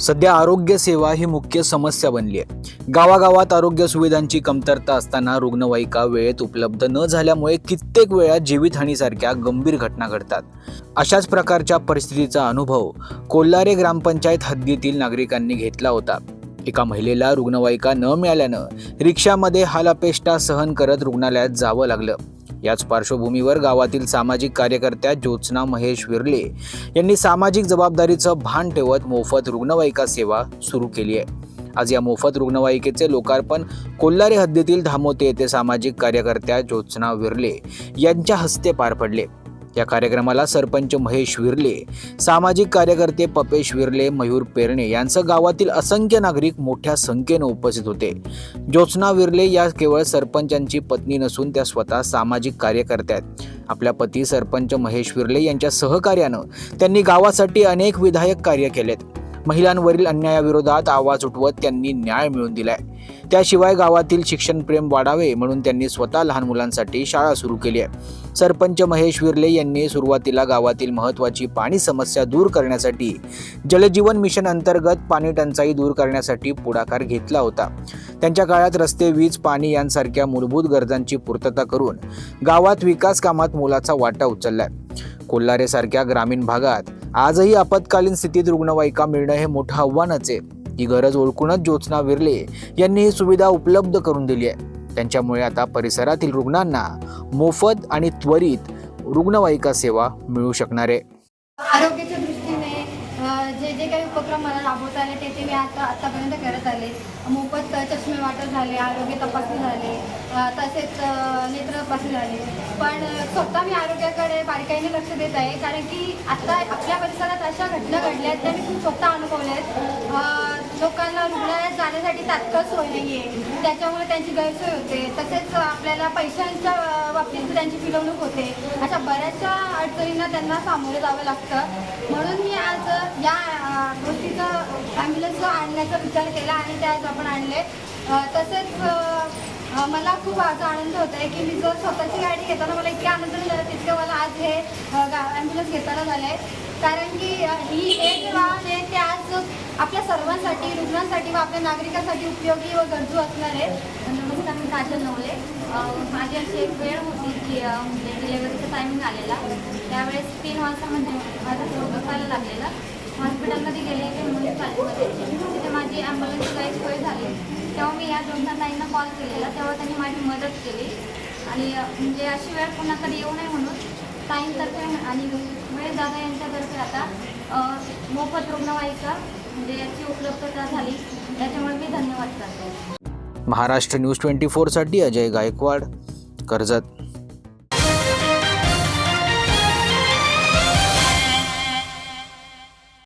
सध्या आरोग्य सेवा ही मुख्य समस्या बनली आहे. गावागावात आरोग्य सुविधांची कमतरता असताना रुग्णवाहिका वेळेत उपलब्ध न झाल्यामुळे कित्येक वेळा जीवितहानीसारख्या गंभीर घटना घडतात. अशाच प्रकारच्या परिस्थितीचा अनुभव कोल्हारे ग्रामपंचायत हद्दीतील नागरिकांनी घेतला होता. एका महिलेला रुग्णवाहिका न मिळाल्यानं रिक्षामध्ये हालापेष्टा सहन करत रुग्णालयात जावं लागलं. याच पार्श्वभूमीवर गावातील सामाजिक कार्यकर्त्या ज्योत्स्ना महेश विरले यांनी सामाजिक जबाबदारीचं भान ठेवत मोफत रुग्णवाहिका सेवा सुरू केली आहे. आज या मोफत रुग्णवाहिकेचे लोकार्पण कोल्हारे हद्दीतील धामोते येथे सामाजिक कार्यकर्त्या ज्योत्स्ना विरले यांच्या हस्ते पार पडले. या कार्यक्रमाला सरपंच महेश विरले सामाजिक कार्यकर्ते पपेश विरले मयूर पेरणे यांचं गावातील असंख्य नागरिक मोठ्या संख्येनं उपस्थित होते. ज्योत्स्ना विरले या केवळ सरपंचांची पत्नी नसून त्या स्वतः सामाजिक कार्यकर्त्या आहेत. आपल्या पती सरपंच महेश विर्ले यांच्या सहकार्यानं त्यांनी गावासाठी अनेक विधायक कार्य केलेत. महिलांवरील अन्यायाविरोधात आवाज उठवत त्यांनी न्याय मिळवून दिलाय. त्याशिवाय गावातील शिक्षण प्रेम वाढावे म्हणून त्यांनी स्वतः लहान मुलांसाठी शाळा सुरू केली आहे. सरपंच महेश विर्ले यांनी सुरुवातीला गावातील महत्त्वाची पाणी समस्या दूर करण्यासाठी जलजीवन मिशन अंतर्गत पाणी टंचाई दूर करण्यासाठी पुढाकार घेतला होता. त्यांच्या काळात रस्ते वीज पाणी यांसारख्या मूलभूत गरजांची पूर्तता करून गावात विकास कामात मोलाचा वाटा उचललाय. कोल्हारेसारख्या ग्रामीण भागात आजही आपत्कालीन स्थितीत रुग्णवाहिका मिळणं हे मोठं आव्हानच आहे. ही गरज ओळखूनच ज्योत्स्ना विरले यांनी ही सुविधा उपलब्ध करून दिली आहे. त्यांच्यामुळे आता परिसरातील रुग्णांना मोफत आणि त्वरित रुग्णवाहिका सेवा मिळू शकणार आहे. आरोग्याच्या दृष्टीने जे जे काही उपक्रम मला राबवता आले ते ते मी आता आत्तापर्यंत करत आले. मोफत चष्मे वाटप झाले आरोग्य तपासणी झाले तसेच नेत्र तपासणी झाले. पण स्वतः मी आरोग्याकडे बारकाईने लक्ष देत आहे कारण की आता आपल्या परिसरात अशा घटना घडल्या आहेत त्या मी खूप स्वतः अनुभवल्या आहेत. लोकांना रुग्णालयात जाण्यासाठी तात्काळ सोय नाही आहे. त्याच्यामुळे त्यांची गैरसोय होते. तसेच आपल्याला पैशांच्या बाबतीत त्यांची पिळवणूक होते. अशा बऱ्याचशा अडचणींना त्यांना सामोरे जावं लागतं. म्हणून मी आज ॲम्ब्युलन्स आणण्याचा विचार केला आणि ते आज आपण आणले. तसेच मला खूप आज आनंद होत आहे की मी जर स्वतःची गाडी घेताना मला इतके आनंद झाला तितकं मला आज हे ॲम्ब्युलन्स घेताना झालं आहे कारण की ही एक वाहन आहे ते आज आपल्या सर्वांसाठी रुग्णांसाठी व आपल्या नागरिकांसाठी उपयोगी व गरजू असणार. आहे नमस्कार मी काजल नवले. माझी अशी एक वेळ होती की म्हणजे डिलेवरीचा टायमिंग आलेला. त्यावेळेस तीन वाजता म्हणजे माझा पोट दुखायला लागलेला. हॉस्पिटलमध्ये गेले ते म्युन्सिपाल्टीमध्ये तिथे माझी ॲम्ब्युलन्सची काही सोय झाली. तेव्हा मी या दोन ताईंना कॉल केलेला. तेव्हा त्यांनी माझी मदत केली. आणि म्हणजे अशी वेळ पुन्हा कधी येऊ नये म्हणून ताईंतर्फे आणि वेळ दादा यांच्यातर्फे आता मोफत रुग्णवाहिका म्हणजे याची उपलब्धता झाली. त्याच्यामुळे मी धन्यवाद करते. महाराष्ट्र न्यूज ट्वेंटी फोरसाठी अजय गायकवाड. कर्जत.